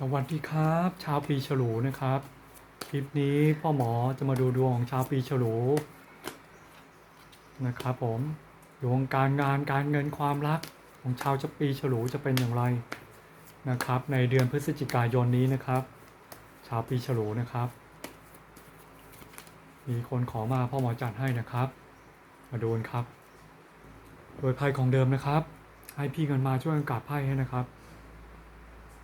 สวัสดีครับ ชาวปีฉลูนะครับ คลิปนี้พ่อหมอจะมาดูดวงของชาวปีฉลูนะครับผมดวงการงานการเงินความรักของชาวปีฉลูจะเป็นอย่างไรนะครับ ในเดือนพฤศจิกายนนี้นะครับ ชาวปีฉลูนะครับ มีคนขอมาพ่อหมอจัดให้นะครับ มาดูนครับ โดยไพ่ของเดิมนะครับ ให้พี่เงินมาช่วยกันกาบไพ่ให้นะครับ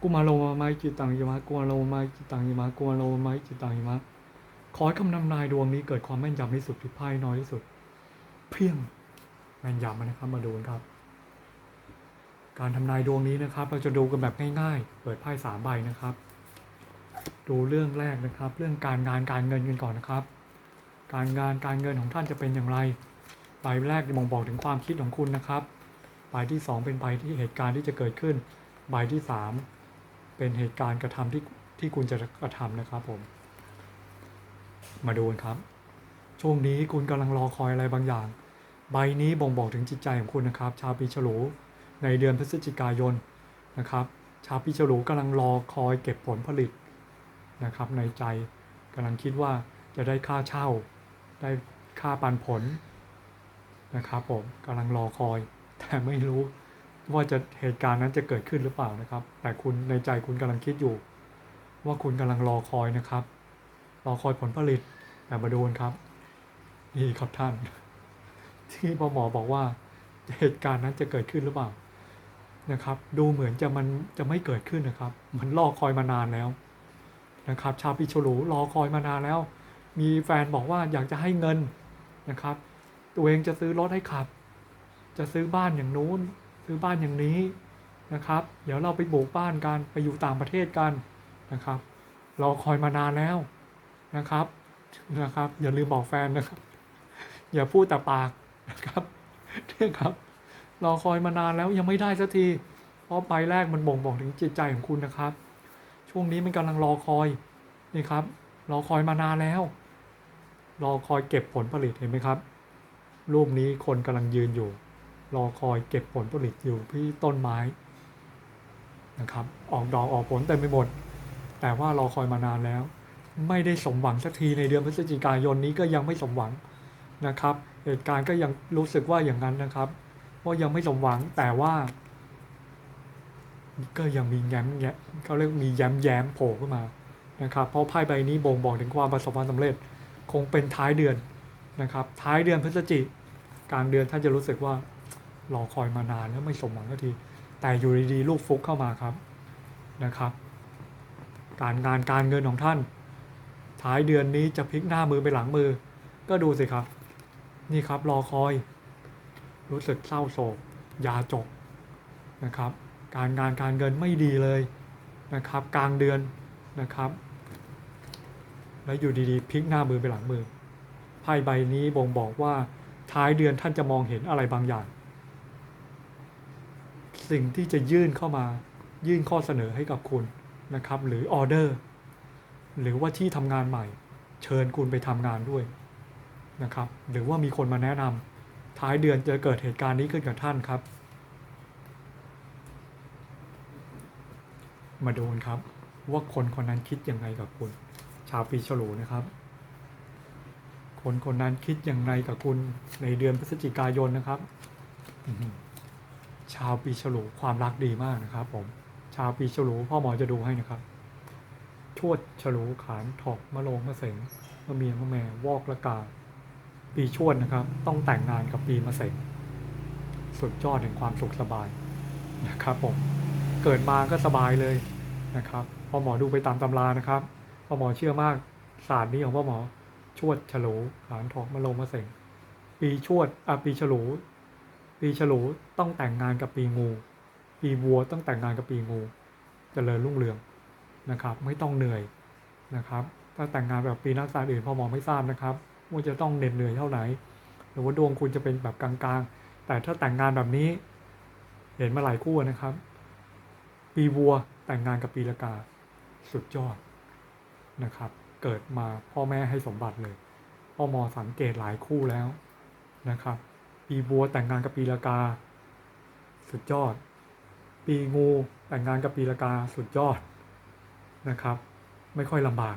กุมาโลมาไมจิตตังยมะกุมาโลมาจิตตังยมะกุมาโลมาจิตตังยมะขอให้คำนำนายดวงนี้เกิดความแม่นยำที่สุดที่ไพ่น้อยที่สุด เพียงแม่นยำนะครับมาดูนครับ การทำนายดวงนี้นะครับ เราจะดูกันแบบง่ายๆ เปิดไพ่สามใบนะครับ ดูเรื่องแรกนะครับ เรื่องการงานการเงินกันก่อนนะครับ การงานการเงินของท่านจะเป็นอย่างไรใบแรกจะบ่งบอกถึงความคิดของคุณนะครับใบที่สองเป็นใบที่เหตุการณ์ที่จะเกิดขึ้นใบที่สาม เป็นเหตุการณ์กระทำที่ที่คุณจะกระทำนะครับผม มาดูกันครับ ช่วงนี้คุณกำลังรอคอยอะไรบางอย่าง ใบนี้บ่งบอกถึงจิตใจของคุณนะครับ ชาวปีฉลูในเดือนพฤศจิกายนนะครับ ชาวปีฉลูกำลังรอคอยเก็บผลผลิตนะครับ ในใจกำลังคิดว่าจะได้ค่าเช่า ได้ค่าปันผลนะครับผมกำลังรอคอย แต่ไม่รู้ ว่าจะเหตุการณ์นั้นจะเกิดขึ้นหรือเปล่านะครับ แต่คุณในใจคุณกำลังคิดอยู่ ว่าคุณกำลังรอคอยนะครับ รอคอยผลผลิตแต่มาดูนครับ นี่ครับท่าน ที่พอหมอบอกว่าเหตุการณ์นั้นจะเกิดขึ้นหรือเปล่านะครับ ดูเหมือนจะมันจะไม่เกิดขึ้นนะครับ มันรอคอยมานานแล้วนะครับ ชาวพิชลูรอคอยมานานแล้ว มีแฟนบอกว่าอยากจะให้เงินนะครับ ตัวเองจะซื้อรถให้ขับ จะซื้อบ้านอย่างนู้น ซื้อบ้านอย่างนี้นะครับ เดี๋ยวเราไปโบกบ้านกันไปอยู่ต่างประเทศกันนะครับรอคอยมานานแล้วนะครับนะครับ อย่าลืมบอกแฟนนะครับ อย่าพูดแต่ปากนะครับเนี่ครับรอคอยมานานแล้วยังไม่ได้สักทีเพราะใบแรกมันบ่งบอกถึงจิตใจของคุณนะครับ ช่วงนี้มันกำลังรอคอยนี่ครับรอคอยมานานแล้ว รอคอยเก็บผลผลิตเห็นไหมครับ รูปนี้คนกำลังยืนอยู่ รอคอยเก็บผลผลิตอยู่ที่ต้นไม้นะครับ ออกดอกออกผลเต็มไปหมด แต่ว่ารอคอยมานานแล้ว ไม่ได้สมหวังสักทีในเดือนพฤศจิกายนนี้ก็ยังไม่สมหวังนะครับ เหตุการณ์ก็ยังรู้สึกว่าอย่างนั้นนะครับ ว่ายังไม่สมหวังแต่ว่า ก็ยังมีแง้มแงะเขาเรียกมีแย้มแย้มโผล่ขึ้นมานะครับ เพราะไพ่ใบนี้บ่งบอกถึงความประสบความสำเร็จ คงเป็นท้ายเดือนนะครับ ท้ายเดือนพฤศจิกลางเดือนท่านจะรู้สึกว่า รอคอยมานานแล้วไม่สมหวังสักที แต่อยู่ดีๆลูกฟุกเข้ามาครับนะครับ การงานการเงินของท่าน ท้ายเดือนนี้จะพลิกหน้ามือไปหลังมือ ก็ดูสิครับ นี่ครับรอคอย รู้สึกเศร้าโศกยาจกนะครับ การงานการเงินไม่ดีเลยนะครับ กลางเดือนนะครับ แล้วอยู่ดีๆพลิกหน้ามือไปหลังมือไพ่ใบนี้บ่งบอกว่าท้ายเดือนท่านจะมองเห็นอะไรบางอย่าง สิ่งที่จะยื่นเข้ามายื่นข้อเสนอให้กับคุณนะครับ หรือออเดอร์ หรือว่าที่ทำงานใหม่ เชิญคุณไปทำงานด้วยนะครับ หรือว่ามีคนมาแนะนำท้ายเดือนจะเกิดเหตุการณ์นี้ขึ้นกับท่านครับ มาดูนครับ ว่าคนคนนั้นคิดยังไงกับคุณ ชาวปีฉลูนะครับคนคนนั้นคิดยังไงกับคุณในเดือนพฤศจิกายนนะครับ ชาวปีฉลูความรักดีมากนะครับ ผม ชาวปีฉลูพ่อหมอจะดูให้นะครับ ชวดฉลูขานถอกมะโรงมะเสงมะเมียมะแม่วอกละกา ปีชวดนะครับ ต้องแต่งงานกับปีมะเสงสุดยอดแห่งความสุขสบายนะครับ ผม เกิดมาก็สบายเลยนะครับพ่อหมอดูไปตามตำรานะครับพ่อหมอเชื่อมากศาสตร์นี้ของพ่อหมอ ชวดฉลูขานถอกมะโรงมะเสงปีชวดอะปีฉลู ปีฉลูต้องแต่งงานกับปีงู ปีวัวต้องแต่งงานกับปีงูจเจริญรุ่งเรืองนะครับ ไม่ต้องเหนื่อยนะครับ ถ้าแต่งงานแบบปีนักศาสตร์อื่นพ่อหมอไม่ทราบนะครับว่าจะต้องเหน็ดเหนื่อยเท่าไหร่หรือว่าดวงคุณจะเป็นแบบกลางๆ แต่ถ้าแต่งงานแบบนี้ เห็นมาหลายคู่นะครับ ปีวัวแต่งงานกับปีละกาสุดยอดนะครับ เกิดมาพ่อแม่ให้สมบัติเลยพ่อหมอสังเกตหลายคู่แล้วนะครับ ปีวัวแต่งงานกับปีละกา สุดยอด ปีงูแต่งงานกับปีละกาสุดยอดนะครับ ไม่ค่อยลำบาก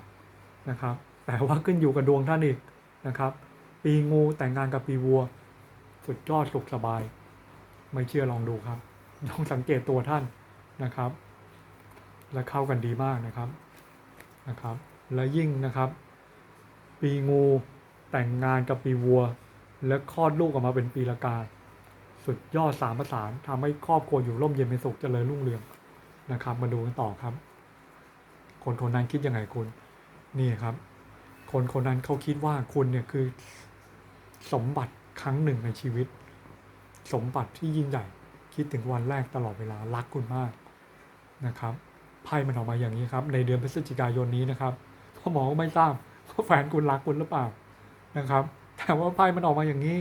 นะครับ แต่ว่าขึ้นอยู่กับดวงท่านอีกนะครับ ปีงูแต่งงานกับปีวัว สุดยอดสุขสบาย ไม่เชื่อลองดูครับลองสังเกตตัวท่านนะครับ และเข้ากันดีมากนะครับนะครับ และยิ่งนะครับ ปีงูแต่งงานกับปีวัว และคลอดลูกออกมาเป็นปีละกา สุดยอดสามประสานทำให้ครอบครัวอยู่ร่มเย็นเป็นสุขเจริญรุ่งเรืองนะครับ มาดูกันต่อครับ คนคนนั้นคิดยังไงคุณ นี่ครับ คนคนนั้นเขาคิดว่าคุณเนี่ยคือสมบัติครั้งหนึ่งในชีวิต สมบัติที่ยิ่งใหญ่ คิดถึงวันแรกตลอดเวลารักคุณมากนะครับไพ่มันออกมาอย่างนี้ครับ ในเดือนพฤศจิกายนนี้นะครับพ่อหมอก็ไม่ทราบว่าแฟนคุณรักคุณหรือเปล่านะครับ แต่ว่าไพ่มันออกมาอย่างนี้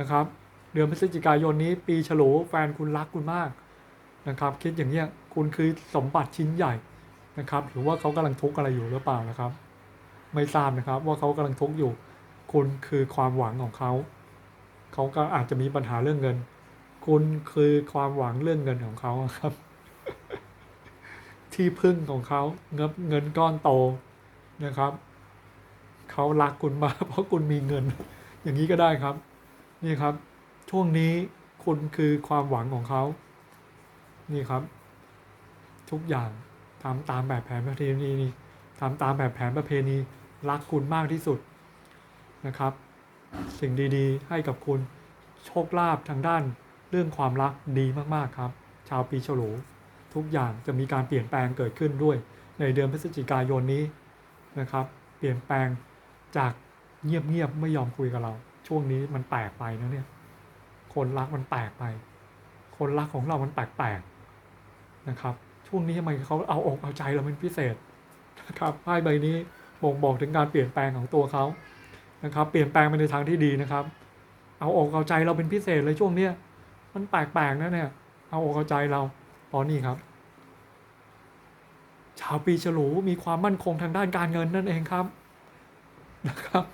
นะครับ เดือนพฤศจิกายนนี้ปีฉลูแฟนคุณรักคุณมากนะครับ คิดอย่างเนี้ยคุณคือสมบัติชิ้นใหญ่นะครับ หรือว่าเขากำลังทุกข์อะไรอยู่หรือเปล่านะครับ ไม่ทราบนะครับว่าเขากำลังทุกข์อยู่ คุณคือความหวังของเขา เขาก็อาจจะมีปัญหาเรื่องเงิน คุณคือความหวังเรื่องเงินของเขาครับ ที่พึ่งของเขาเงินเงินก้อนโตนะครับ เขารักคุณมากเพราะคุณมีเงิน อย่างนี้ก็ได้ครับ นี่ครับ ช่วงนี้คุณคือความหวังของเขา นี่ครับ ทุกอย่างทำตามแบบแผนประเพณีนี่ทำตามแบบแผนประเพณี รักคุณมากที่สุดนะครับ สิ่งดี ๆ ให้กับคุณโชคลาภทางด้านเรื่องความรักดีมากๆครับ ชาวปีฉลูทุกอย่างจะมีการเปลี่ยนแปลงเกิดขึ้นด้วย ในเดือนพฤศจิกายนนี้นะครับ เปลี่ยนแปลง จากเงียบๆไม่ยอมคุยกับเรา ช่วงนี้มันแปลกไปนะเนี่ย คนรักมันแปลกไป คนรักของเรามันแปลกๆนะครับ ช่วงนี้ทำไมเขาเอาอกเอาใจเราเป็นพิเศษนะครับไพ่ใบนี้บ่งบอกถึงการเปลี่ยนแปลงของตัวเขานะครับ เปลี่ยนแปลงไปในทางที่ดีนะครับ เอาอกเอาใจเราเป็นพิเศษเลยช่วงเนี้ยมันแปลกๆนะเนี่ย เอาอกเอาใจเราตอนนี้ครับชาวปีฉลูมีความมั่นคงทางด้านการเงินนั่นเองครับ นะครับ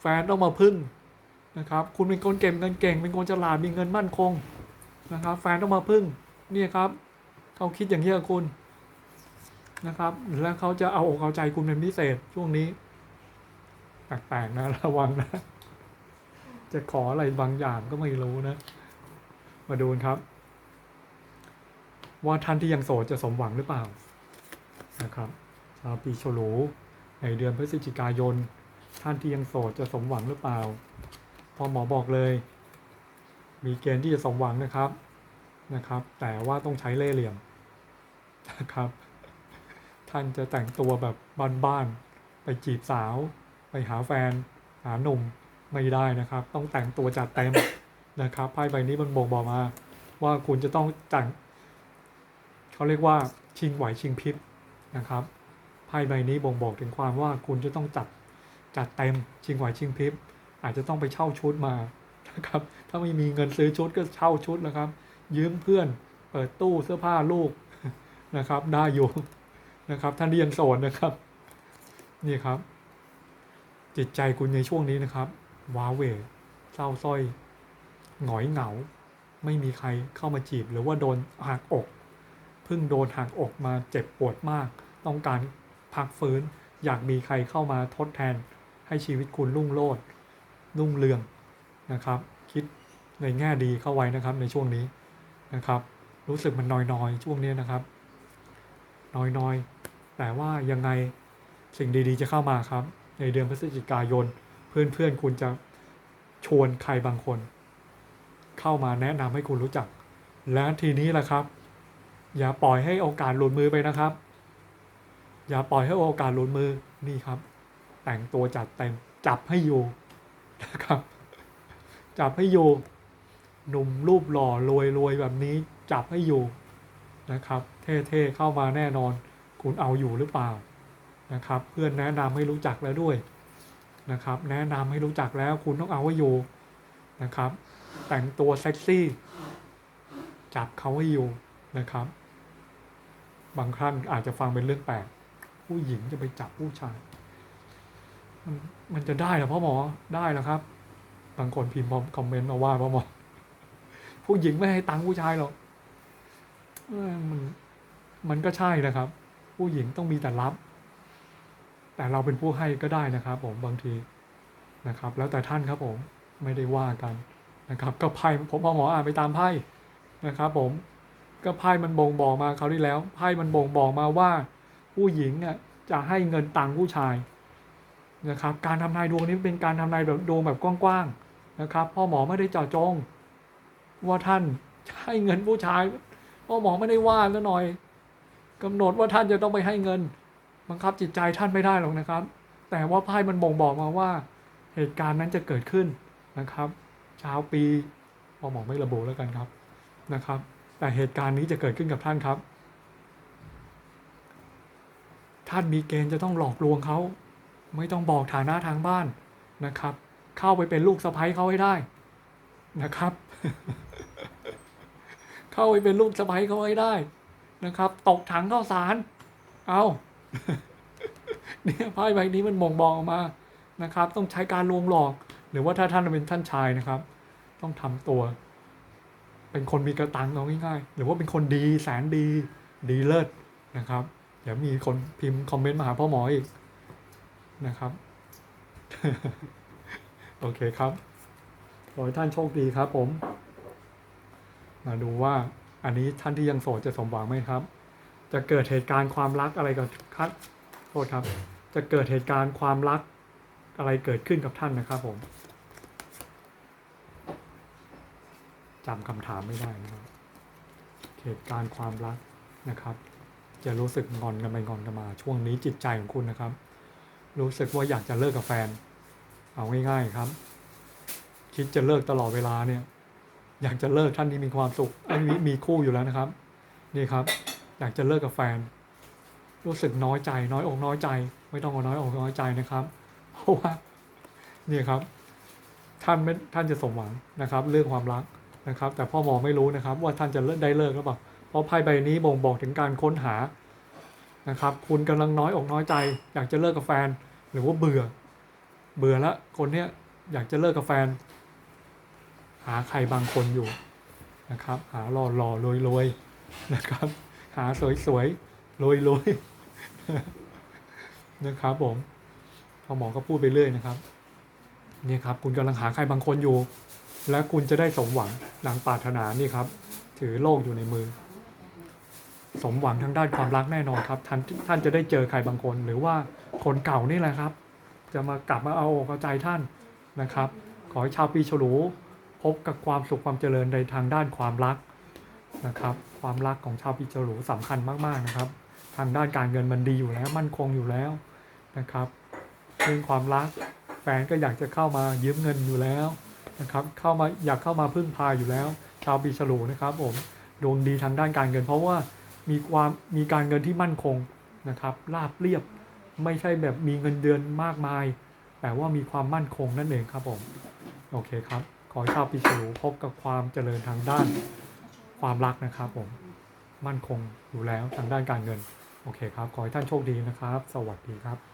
แฟนต้องมาพึ่งนะครับ คุณเป็นคนเก่งเงินเก่ง เป็นคนฉลาดมีเงินมั่นคงนะครับ แฟนต้องมาพึ่งเนี่ยครับเขาคิดอย่างนี้กับคุณนะครับ แล้วเขาจะเอาอกเอาใจคุณเป็นพิเศษช่วงนี้แปลกๆนะระวังนะ จะขออะไรบางอย่างก็ไม่รู้นะ มาดูครับ ว่าท่านที่ยังโสดจะสมหวังหรือเปล่านะครับชาวปีฉลู ในเดือนพฤศจิกายน ท่านที่ยังโสดจะสมหวังหรือเปล่า พอหมอบอกเลย มีเกณฑ์ที่จะสมหวังนะครับนะครับ แต่ว่าต้องใช้เล่ห์เหลี่ยมนะครับ ท่านจะแต่งตัวแบบบ้านๆไปจีบสาว ไปหาแฟน หาหนุ่มไม่ได้นะครับ ต้องแต่งตัวจัดเต็มนะครับไพ่ใบนี้มันบ่งบอกมา ว่าคุณจะต้องแต่งเขาเรียกว่าชิงไหวชิงพริบนะครับ ไพ่ใบนี้บ่งบอกถึงความว่าคุณจะต้องจัดจัดเต็มชิงไหวชิงพริบ อาจจะต้องไปเช่าชุดมานะครับ ถ้าไม่มีเงินซื้อชุดก็เช่าชุดแล้วครับ ยืมเพื่อนเปิดตู้เสื้อผ้าลูกนะครับ ได้อยู่นะครับท่านที่ยังโสดนะครับ นี่ครับ จิตใจคุณในช่วงนี้นะครับ ว้าเวเศร้าสร้อยหงอยเหงา ไม่มีใครเข้ามาจีบ หรือว่าโดนหักอกเพิ่งโดนหักอกมาเจ็บปวดมาก ต้องการ พักฟื้น อยากมีใครเข้ามาทดแทนให้ชีวิตคุณรุ่งโรจน์รุ่งเรืองนะครับ คิดในแง่ดีเข้าไว้นะครับในช่วงนี้นะครับ รู้สึกมันน้อยๆ ช่วงนี้นะครับ น้อยๆ แต่ว่ายังไงสิ่งดีๆจะเข้ามาครับ ในเดือนพฤศจิกายน เพื่อนๆคุณจะชวนใครบางคน เข้ามาแนะนำให้คุณรู้จัก และทีนี้แหละครับ อย่าปล่อยให้โอกาสหลุดมือไปนะครับ อย่าปล่อยให้โอกาสหลุดมือนี่ครับ แต่งตัวจัดเต็มจับให้อยู่นะครับ จับให้อยู่หนุ่มรูปหล่อรวยรวยแบบนี้จับให้อยู่นะครับ เท่ๆเข้ามาแน่นอน คุณเอาอยู่หรือเปล่านะครับ เพื่อนแนะนำให้รู้จักแล้วด้วยนะครับ แนะนำให้รู้จักแล้วคุณต้องเอาไว้อยู่นะครับ แต่งตัวเซ็กซี่จับเขาให้อยู่นะครับ บางครั้งอาจจะฟังเป็นเรื่องแปลก ผู้หญิงจะไปจับผู้ชาย มันมันจะได้เหรอพ่อหมอได้แล้วครับ บางคนพิมพ์คอมเมนต์มาว่าพ่อหมอผู้หญิงไม่ให้ตังค์ผู้ชายหรอกมันมันก็ใช่นะครับ ผู้หญิงต้องมีแต่รับ แต่เราเป็นผู้ให้ก็ได้นะครับ ผมบางทีนะครับ แล้วแต่ท่านครับผมไม่ได้ว่ากันนะครับ ก็ไพ่ผมพอหมออ่านไปตามไพ่นะครับ ผมก็ไพ่มันบ่งบอกมาคราวที่แล้วไพ่มันบ่งบอกมาว่า ผู้หญิงอะจะให้เงินตังผู้ชายนะครับการทำนายดวงนี้เป็นการทำนายแบบดวงแบบกว้างๆนะครับพ่อหมอไม่ได้เจาะจง ว่าท่านให้เงินผู้ชายพ่อหมอไม่ได้ว่าแล้วหน่อยกำหนดว่าท่านจะต้องไปให้เงิน บังคับจิตใจท่านไม่ได้หรอกนะครับ แต่ว่าไพ่มันบ่งบอกมาว่าเหตุการณ์นั้นจะเกิดขึ้นนะครับเช้าปีพ่อหมอไม่ระบุแล้วกันครับนะครับ แต่เหตุการณ์นี้จะเกิดขึ้นกับท่านครับ ท่านมีเกณฑ์จะต้องหลอกลวงเขา ไม่ต้องบอกฐานะทางบ้านนะครับ เข้าไปเป็นลูกสะใภ้เขาให้ได้นะครับ เข้าไปเป็นลูกสะใภ้เขาให้ได้นะครับ ตกถังข้าวสาร เอาเนี่ยไพ่ใบนี้มันบ่งบอกออกมานะครับ ต้องใช้การลวงหลอก หรือว่าถ้าท่านเป็นท่านชายนะครับ ต้องทำตัว เป็นคนมีกระตังเอาง่ายๆ หรือว่าเป็นคนดีแสนดี ดีเลิศนะครับ เดี๋ยวมีคนพิมพ์คอมเมนต์มาหาพ่อหมออีกนะครับ โอเคครับขอให้ท่านโชคดีครับผม มาดูว่าอันนี้ท่านที่ยังโสดจะสมหวังไหมครับ จะเกิดเหตุการณ์ความรักอะไรกับคัดโทษครับ จะเกิดเหตุการณ์ความรักอะไรเกิดขึ้นกับท่านนะครับผมจำคำถามไม่ได้นะครับ เหตุการณ์ความรักนะครับ จะรู้สึกงอนกันไปงอนกันมา ช่วงนี้จิตใจของคุณนะครับ รู้สึกว่าอยากจะเลิกกับแฟน เอาง่ายๆครับ คิดจะเลิกตลอดเวลาเนี่ย อยากจะเลิกท่านที่มีความสุขไอ้มีมีคู่อยู่แล้วนะครับ นี่ครับ อยากจะเลิกกับแฟน รู้สึกน้อยใจ น้อยอกน้อยใจ ไม่ต้องเอาน้อยอกน้อยใจนะครับ เพราะว่านี่ครับ ท่านไม่ท่านจะสมหวังนะครับ เรื่องความรักนะครับ แต่พ่อหมอไม่รู้นะครับ ว่าท่านจะเลิกได้เลิกหรือเปล่า เพราะไพ่ใบนี้บ่งบอกถึงการค้นหานะครับ คุณกำลังน้อยอกน้อยใจ อยากจะเลิกกับแฟน หรือว่าเบื่อ เบื่อแล้วคนเนี้ยอยากจะเลิกกับแฟน หาใครบางคนอยู่นะครับ หาหล่อหล่อรวยรวยนะครับ หาสวยสวยรวยรวยนะครับผมพอหมอก็พูดไปเรื่อยนะครับเนี่ยครับ คุณกำลังหาใครบางคนอยู่ และคุณจะได้สมหวังดังปรารถนานี่ครับ ถือโลกอยู่ในมือ สมหวังทางด้านความรักแน่นอนครับท่านท่านจะได้เจอใครบางคน หรือว่าคนเก่านี่แหละครับ จะมากลับมาเอาอกเอาใจท่านนะครับ ขอให้ชาวปีฉลูพบกับความสุขความเจริญในทางด้านความรักนะครับ ความรักของชาวปีฉลูสำคัญมากๆนะครับ ทางด้านการเงินมันดีอยู่แล้ว มั่นคงอยู่แล้วนะครับเรื่องความรักแฟนก็อยากจะเข้ามายืมเงินอยู่แล้วนะครับ เข้ามาอยากเข้ามาพึ่งพาอยู่แล้ว ชาวปีฉลูนะครับผมดวงดีทางด้านการเงินเพราะว่า มีความมีการเงินที่มั่นคงนะครับราบเรียบไม่ใช่แบบมีเงินเดือนมากมาย แต่ว่ามีความมั่นคงนั่นเองครับผมโอเคครับ ขอให้ชาวปีฉลูพบกับความเจริญทางด้านความรักนะครับผมมั่นคงอยู่แล้วทางด้านการเงิน โอเคครับ ขอให้ท่านโชคดีนะครับ สวัสดีครับ